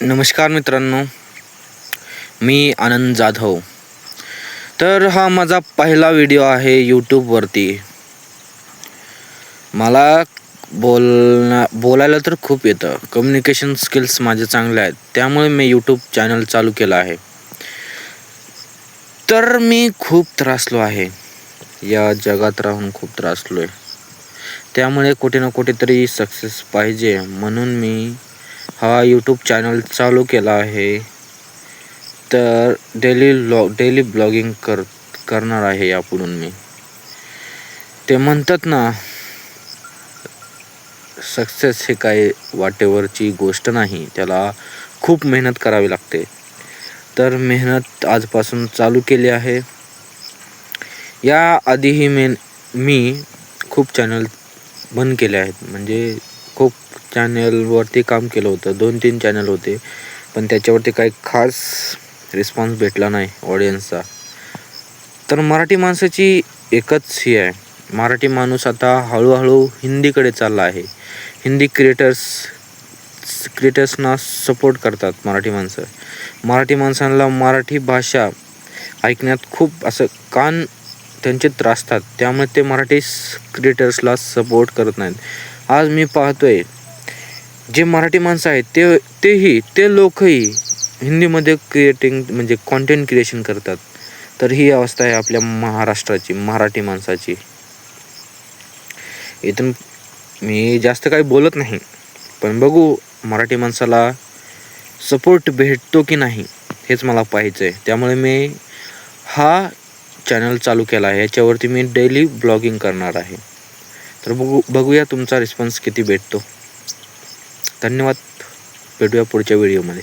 नमस्कार मित्रांनो मी आनंद जाधव. तर हा माझा पहिला व्हिडिओ आहे यूट्यूबवरती मला बोलणं बोलायला तर खूप येतं. कम्युनिकेशन स्किल्स माझे चांगले आहेत. त्यामुळे मी यूट्यूब चॅनल चालू केलं आहे. तर मी खूप त्रासलो आहे. या जगात राहून खूप त्रासलो आहे त्यामुळे कुठे ना कुठेतरी सक्सेस पाहिजे म्हणून मी हा यूट्यूब चॅनल चालू केला आहे. तर डेली ब्लॉग डेली ब्लॉगिंग कर करणार आहे यापुढून मी. ते म्हणतात ना सक्सेस हे काय वाटेवरची गोष्ट नाही त्याला खूप मेहनत करावी लागते. तर मेहनत आजपासून चालू केली आहे. या आधीही मेन मी खूप चॅनल बंद केले आहेत. म्हणजे खूप चॅनलवरती काम केलं होतं. दोन तीन चॅनल होते. पण त्याच्यावरती काही खास रिस्पॉन्स भेटला नाही ऑडियन्सचा तर मराठी माणसाची एकच ही आहे. मराठी माणूस आता हळूहळू हिंदीकडे चालला आहे. हिंदी क्रिएटर्स क्रिएटर्सना सपोर्ट करतात मराठी माणसं. मराठी माणसांना मराठी भाषा ऐकण्यात खूप असं कान त्यांचे त्रासतात त्यामुळे ते मराठी क्रिएटर्सला सपोर्ट करत नाहीत. आज मी पाहतोय. जे मराठी माणसं आहेत ते तेही ते लोकही हिंदीमध्ये क्रिएटिंग म्हणजे कॉन्टेंट क्रिएशन करतात. तर ही अवस्था आहे आपल्या महाराष्ट्राची मराठी माणसाची. इथून मी जास्त काही बोलत नाही पण बघू मराठी माणसाला सपोर्ट भेटतो की नाही हेच मला पाहायचं आहे त्यामुळे मी हा चॅनल चालू केला आहे. याच्यावरती मी डेली ब्लॉगिंग करणार आहे. तर बघू बघूया तुमचा रिस्पॉन्स किती भेटतो. धन्यवाद. भेटूया पुढच्या व्हिडिओमध्ये